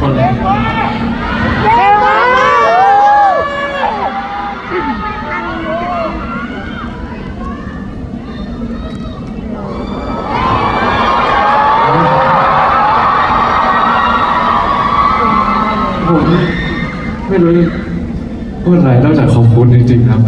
คนเลยไม่รู้พูดอะไรนอกจากขอบคุณจริงๆครับ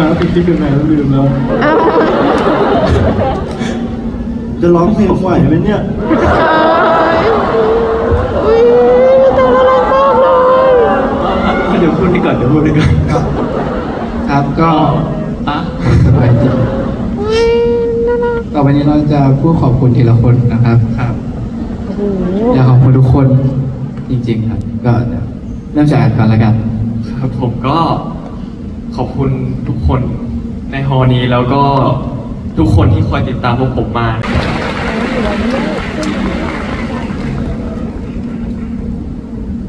มาเป็นที่เป็นแมวลืมแล้วจะร้องเพลงไหวไหมเนี่ยอุ้ยแต่ละรักมากเลยเดี๋ยวพูดดีก่อนเดี๋ยวพูดดีก่อนครับก็อะสบายดีอุ้ยน่ารักต่อไปนี้เราจะพูดขอบคุณทีละคนนะครับครับโอ้โหอยากขอบคุณทุกคนจริงๆครับ ก็เริ่มจากอ่านก่อนละกัน ครับผมก็ข อบคุณทุกคนในฮอนี้แล้วก็ทุกคนที่คอยติดตามพวกผมมา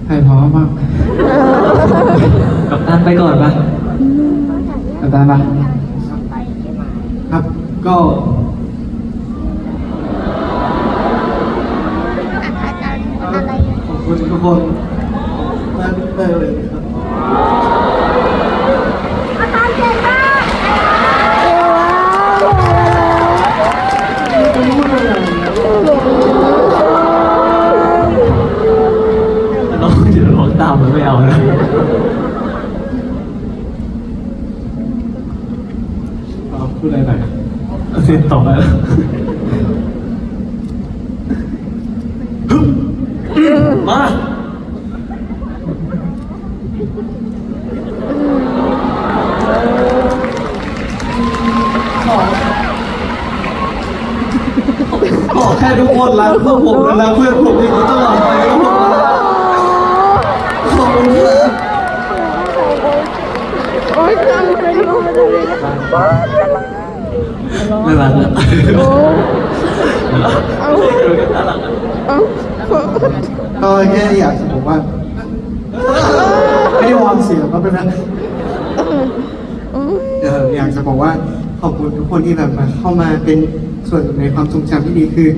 ใครพร้อมบ้างกับตันไปก่อนปะอาจารย์ปะครับก็ขอบคุณทุกคน พูดอะไรหน่อยเสร็จต่อไปแล้วมา ขอแค่ทุกคนรักพวกผมและรักเพื่อนผมอย่างนี้ตลอดไปครับผมขอบคุณครับโอ้ยจังเลยลูกมันจะมีน่ารักอะโอ้เอาเอาก็แค่อยากจะบอกว่าไม่ได้วางเสียงก็เป็นนะเอออยากจะบอกว่าขอบคุณทุกคนที่แบบมาเข้ามาเป็นส่วนหนึ่งในความทรงจำที่ดีคือ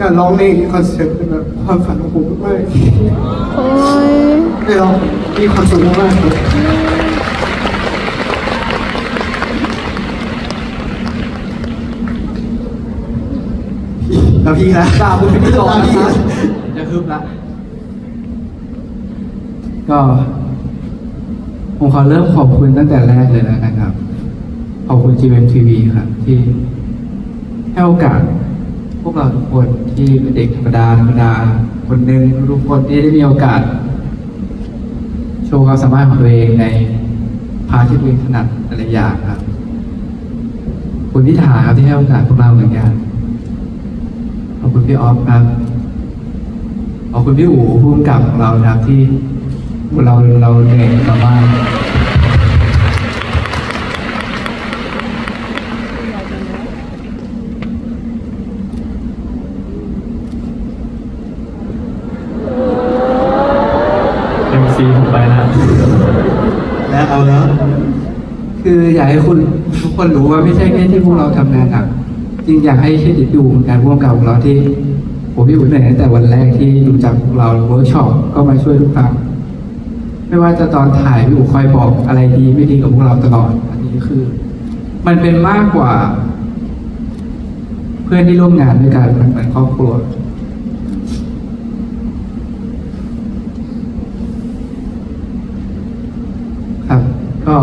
การร้องในคอนเสิร์ตเป็นแบบความฝันของผมมากโอ้ยๆได้ร้องมีความสุขมากๆครั แล้วพี่นะตาคุณพี่รอพี่จะฮึบละก็ผมขอเริ่มขอบคุณตั้งแต่แรกเลยแล้วกันครับ ขอบคุณ GMTV ครับ ที่ให้โอกาสพวกเราทุกคนที่เป็นเด็กธรรมดาธรรมดา คนหนึ่งทุกคนที่ได้มีโอกาส โชว์ความสามารถของตัวเองในพาร์ทที่ตัวเองถนัดแต่ละอย่างครับขอบคุณพิธาครับที่ให้โอกาสพวกเราเหมือนกันข อบคุณพี่ออฟครับ ขอบคุณพี่อู๋ผู้กำกับของเรานะครับที่เราเราเหนื่อยมามากเอ็มซีผมไปแล้วแล้วเอาแล้ว คืออยากให้คุณทุกคนรู้ว่าไม่ใช่แค่ที่พวกเราทำงานหนัก จริงอยากให้เครดิตพี่อู๋เหมือนกันผู้กำกับของเราที่ผมพี่อู๋เหนื่อยตั้งแต่วันแรกที่รู้จักพวกเราเวิร์กช็อปก็มาช่วยทุกครั้งไม่ว่าจะตอนถ่ายพี่อู๋คอยบอกอะไรดีไม่ดีกับพวกเราตลอด อันนี้คือ มันเป็นมากกว่า เพื่อนที่ร่วมงานด้วยกันมันเหมือนครอบครัวครับก็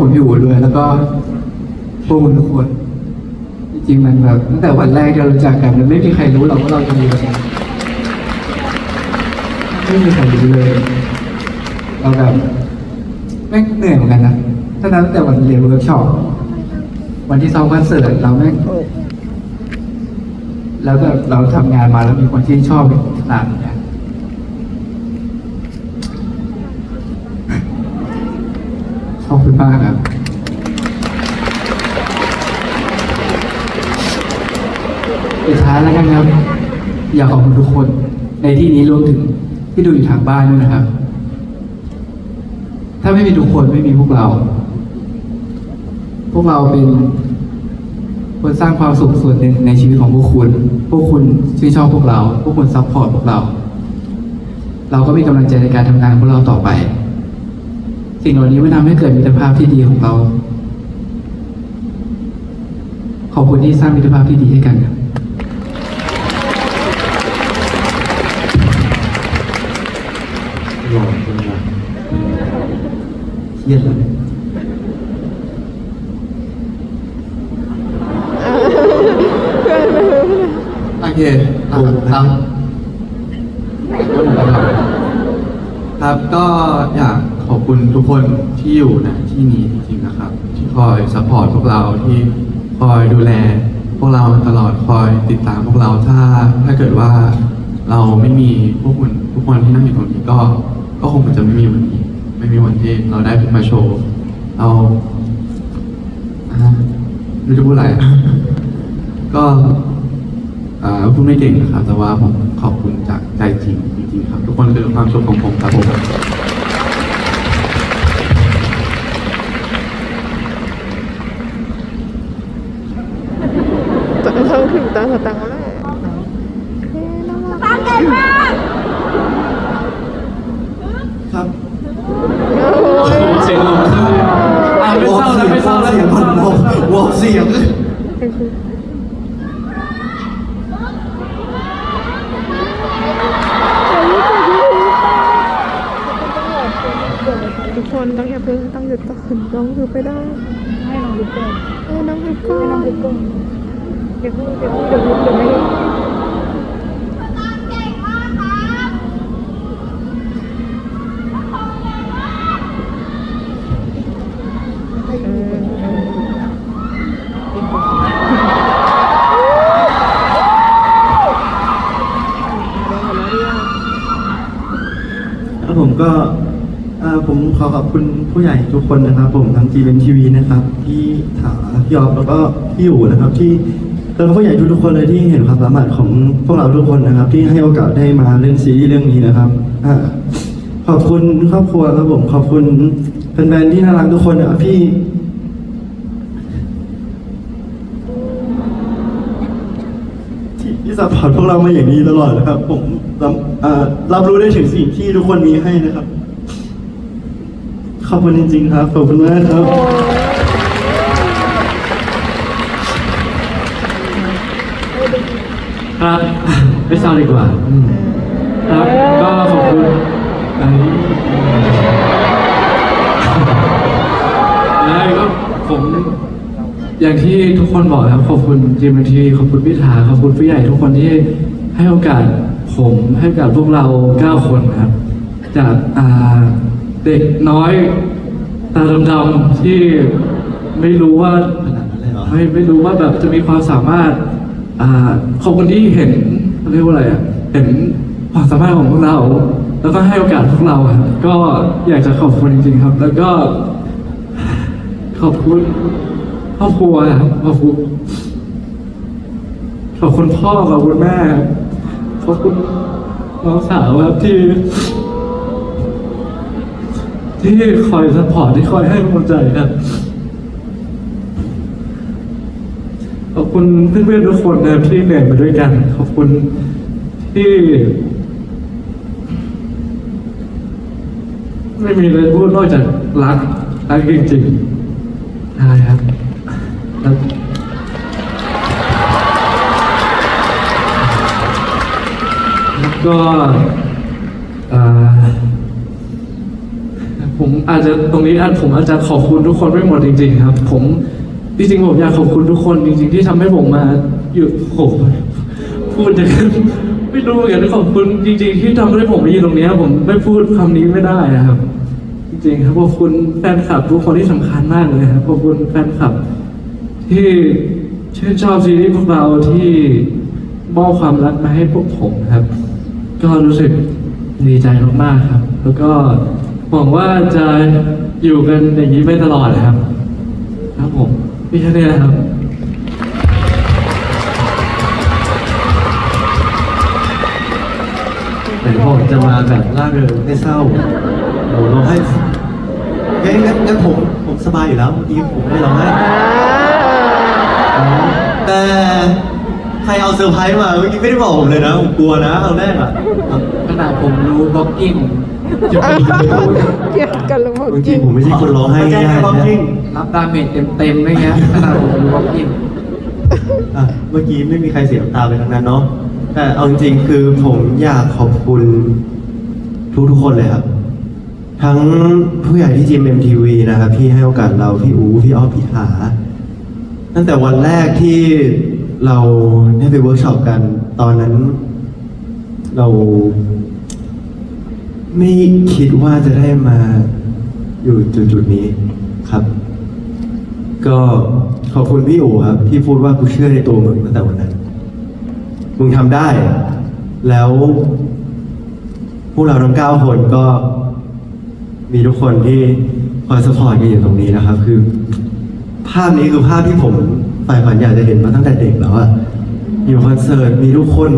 คุณพี่อู๋ด้วย แล้วก็พวกคุณทุกคนจริงๆมันแบบตั้งแต่วันแรกที่เรารู้จักกันมันไม่มีใครรู้หรอกว่าเราจะมีวันนี้ไม่มีใครรู้เลย เราแบบแม่งเหนื่อยเหมือนกันนะตั้งแต่ตั้งแต่วันเรียนเวิร์กช็อปวันที่ซ้อมคอนเสิร์ตเราแม่งแล้วแบบเราทำงานมาแล้วมีคนที่ชอบขนาดนี้ ขอบคุณมากครับสุดท้ายแล้วกันครับ อยากขอบคุณทุกคนในที่นี้รวมถึงที่ดูอยู่ทางบ้านด้วยนะครับ ถ้าไม่มีทุกคนไม่มีพวกเรา พวกเราเป็นคนสร้างความสุขส่วนหนึ่งในชีวิตของพวกคุณ พวกคุณชื่นชอบพวกเรา พวกคุณซัพพอร์ตพวกเรา เราก็มีกำลังใจในการทำงานของเราต่อไป สิ่งเหล่านี้มันทำให้เกิดมิตรภาพที่ดีของเรา ขอบคุณที่สร้างมิตรภาพที่ดีให้กันครับหล่อจังเลยเครียดเลยโอเคครับ ครับก็อยากขอบ คุณทุกคนที่อยู่ในที่นี้จริงๆนะครับ ที่คอยสปอร์ตพวกเราที่คอยดูแล พวกเรามาตลอดคอยติดตามพวกเราถ้าถ้าเกิดว่าเราไม่มีพวกคุณทุกคนที่นั่งอยู่ตรงนี้ก็ ก็คงจะไม่มีวันนี้ ไม่มีวันที่เราได้ขึ้นมาโชว์เราไม่จะพูดอะไรก็อ่าพูดไม่เก่งนะครับ แต่ว่าผมขอบคุณจากใจจริงจริงๆครับ ทุกคนคือความสุขของผมครับผม สียงทุกคนต้องอย่าเพิ่งต้องหยุดก่อนน้องหยุดไปได้ให้น้องหยุดก่อนเออน้องหยุดก่อให้น้องนดูก่อนเดี๋ยวเดี๋ยวเดี๋ยวเดี๋ยวไม่ ขอขอบคุณผู้ใหญ่ทุกคนนะครับ ผมทั้ง GMTV นะครับพี่ถาพี่ออฟแล้วก็พี่อยู่นะครับที่แล้วก็ผู้ใหญ่ทุกๆคนเลยที่เห็นความสามารถของพวกเราทุกคนนะครับ ที่ให้โอกาสได้มาเล่นซีรีส์เรื่องนี้นะครับอ่าขอบคุณครอบครัวครับผมขอบคุณแฟนๆที่น่ารักทุกคนนะพี่ที่ที่สปอร์ตพวกเรามาอย่างนี้ตลอดนะครับ ผมรับรับรู้ได้ถึงสิ่งที่ทุกคนมีให้นะครับ ขอบคุณจริงๆครับ ขอบคุณมากครับ ครับไม่เศร้าดีกว่าอืมครับ ก็ขอบคุณอันนี้แล้วก็ผม อย่างที่ทุกคนบอกครับ ขอบคุณจีมทีขอบคุณพิธาขอบคุณผู้ใหญ่ทุกคนที่ให้โอกาสผมให้โอกาสพวกเราเก้าคนครับ จากอ่า เด็กน้อยตาดำๆที่ไม่รู้ว่าขนาดนั้นเลยเหรอไม่ไม่รู้ว่าแบบจะมีความสามารถอ่าขอบคุณที่เห็นเรียกว่าอะไรอะเห็นความสามารถของพวกเรา แล้วก็ให้โอกาสพวกเราครับก็อยากจะขอบคุณจริงๆครับ แล้วก็ ขอบคุณครอบครัวครับขอบคุณขอบคุณพ่อขอบคุณแม่ขอบคุณน้องสาวครับที่ ที่คอยสปอร์ตที่คอยให้กำลังใจครับขอบคุณเพื่อนๆทุกคนนะครับที่เหนื่อยมาด้วยกัน ขอบคุณที่ไม่มีอะไรพูดนอกจากรักรักจริงๆใช่ครับแล้วก็อ่อ ผมอาจจะตรงนี้อาจผมอาจจะขอบคุณทุกคนไม่หมดจริง ๆ ครับ ผมจริงๆผมอยากขอบคุณทุกคนจริง ๆ ที่ทำให้ผมมาอยู่ผมพูดอย่างนั้นไม่รู้เหมือนกันขอบคุณจริง ๆ ที่ทำให้ผมมาอยู่ตรงนี้ผมไม่พูดคำนี้ไม่ได้นะครับ จริงๆครับขอบคุณแฟนคลับทุกคนที่สำคัญมากเลยครับขอบคุณแฟนคลับ ที่ชื่นชอบซีรีส์พวกเราที่มอบความรักมาให้พวกผมครับ ก็รู้สึกดีใจมากๆครับ แล้วก็ หวังว่าจะอยู่กันอย่างนี้ไปตลอดนะครับ ครับผมพี่แค่นี้นะครับแต่พอจะมาแบบล่าเริงไม่เศร้าโอ้ร้องไห้งั้นงั้นงั้นผมผมสบายอยู่แล้วเมื่อกี้ผมไม่ได้ร้องไห้แต่ใครเอาเซอร์ไพรส์มาเมื่อกี้ไม่ได้บอกผมเลยนะผมกลัวนะตอนแรกอะ ขนาดผมรู้บล็อกกิ้ง เกี่ยวกันลงหมดจจริริงงๆผมไม่ใช่คนร้องไห้ง่ายๆนะรับดาเมจเต็มๆไม่เงี้ยขนาดผมรู้บล็อกกิ้งอะเมื่อกี้ไม่มีใครเสียน้ำตาไปทั้งนั้นเนาะแต่เอาจริงๆคือผมอยากขอบคุณทุกๆคนเลยครับ ทั้งผู้ใหญ่ที่ GMMTV นะครับที่ให้โอกาสเราพี่อูพี่อ้อฟพี่ถาตั้งแต่วันแรกที่เราได้ไปเวิร์กช็อปกันตอนนั้น เรา ไม่คิดว่าจะได้มาอยู่จุดๆนี้ครับ ก็ขอบคุณพี่โอครับ ที่พูดว่ากูเชื่อในตัวมึงตั้งแต่วันนั้น มึงทำได้ แล้ว พวกเราทั้งเก้าคนก็ มีทุกคนที่คอยสปอร์ตกันอยู่ตรงนี้นะครับ คือ ภาพนี้คือภาพที่ผมฝ่ฝันอยากจะเห็นมาตั้งแต่เด็กแล้วอะอยู่คอนเสิร์ตมีทุกคน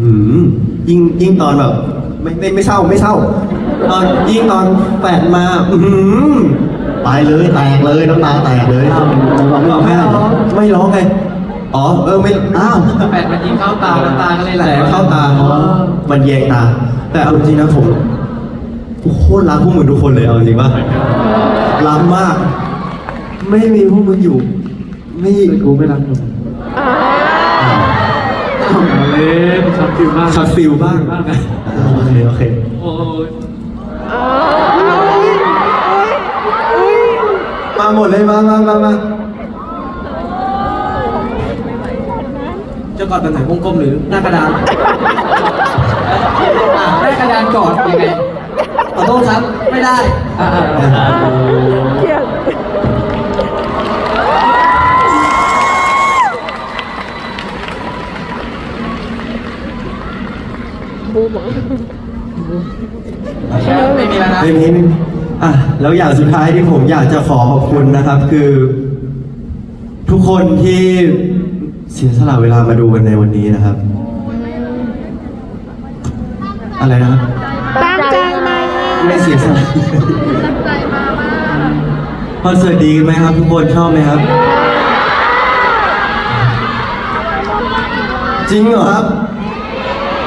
หืมยิ่งยิ่งตอนแบบ ไม่ไม่ไม่เศร้าไม่เศร้าตอนยิ่งตอนแปดมา อือหือตายเลยแตกเลยน้ำตาแตกเลยร้องร้องไห้ไม่ร้องไงอ๋อเออไม่อ้าวแปดมันยิงเข้าตาแล้วตาก็เลยไหลแต่เข้าตาเพรามันแยงตา แต่เอาจริงนะผมโคตรรักพวกมึงทุกคนเลยเอาจริงป่ะรักมาก ไม่มีพวกมึงอยู่ ไม่กูไม่รักมึง เล่นชัดฟิลมากชัดฟิลบ้างโอเคโอเคโอ้ยมาหมดเลยมามามามาจะกอดแบบไหนวงกลมหรือหน้ากระดานหน้ากระดานกอดยังไงขอโทษครับไม่ได้เกียด บูบอกไม่มีแล้วนะ ไม่มีไม่มีอะแล้วอย่างสุดท้ายที่ผมอยากจะขอขอบคุณนะครับ คือ ทุกคนที่เสียสละเวลามาดูกันในวันนี้นะครับ อะไรนะครับตั้งใจมาไม่เสียสละคอนเสิร์ตดีไหมครับ ทุกคนชอบไหมครับ จริงเหรอครับ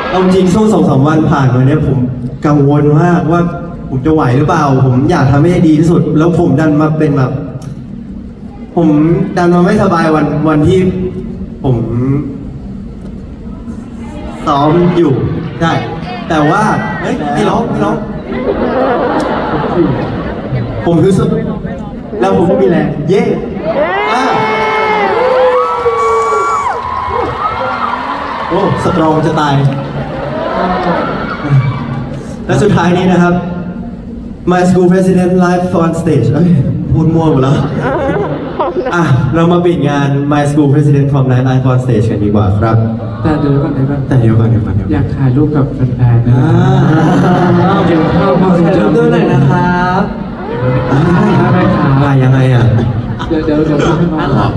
เอาจริงช่วงสองสามวันผ่านมาเนี่ยผมกังวลมากว่าผมจะไหวหรือเปล่า ผมอยากทำให้ดีที่สุด แล้วผมดันมาเป็นแบบ ผมดันมาไม่สบายวันวันที่ ผมซ้อมอยู่ใช่แต่ว่าเฮ้ยไม่ร้องไม่ร้องผมรู้สึกแล้วผมก็มีแรงเย่อ่าโอ้สตรองจะตาย และสุดท้ายนี้นะครับ My School President Live on Stage เอ้ยพูดมั่วหมดแล้ว อะ เรามาปิดงาน My School President Prom Night Live on Stage กันดีกว่าครับ แต่เดี๋ยวก่อนเดี๋ยวก่อนแต่เดี๋ยวก่อนเดี๋ยวก่อนเดี๋ยวอก่ยาอนกถ่ายรูปกับแฟนๆนะอ่าเดี๋ยวเข้ามาถ่ายรูปด้วยหน่อยนะครับได้ครับอ่ายังไงอะ เดี๋ยวเดี๋ยวเดี๋ยวให้น้อง